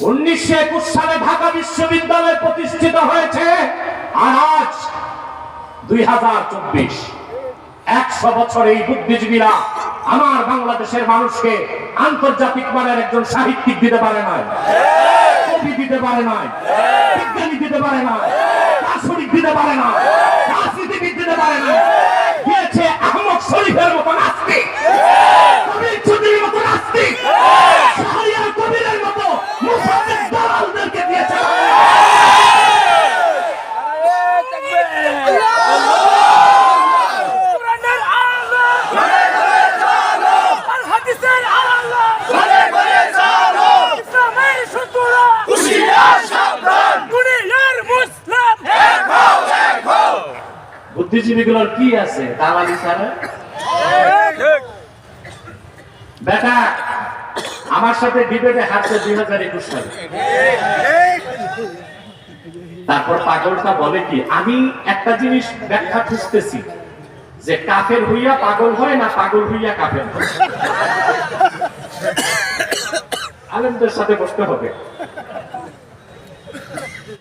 উনিশশো একুশ সালে ঢাকা বিশ্ববিদ্যালয় প্রতিষ্ঠিত হয়েছে, আর আজ দুই চব্বিশ। একশো বছর এই বুদ্ধিজীবীরা আমার বাংলাদেশের মানুষকে আন্তর্জাতিক মানের একজন সাহিত্যিক দিতে পারে নাই, কবি দিতে পারে নাই, বিজ্ঞানী দিতে পারে না দার্শনিক দিতে পারে না বুদ্ধিজীবীগুলোর কি আছে? দালালি ছাড়া বেটা, আমার সাথে ডিবেটে হারছে দুই হাজার একুশ সালে। তারপর পাগলটা বলে কি, আমি একটা জিনিস ব্যাখ্যা খুঁজতেছি, যে কাফের হইয়া পাগল হয় না পাগল হইয়া কাফের হয়? আলেমদের সাথে বসতে হবে।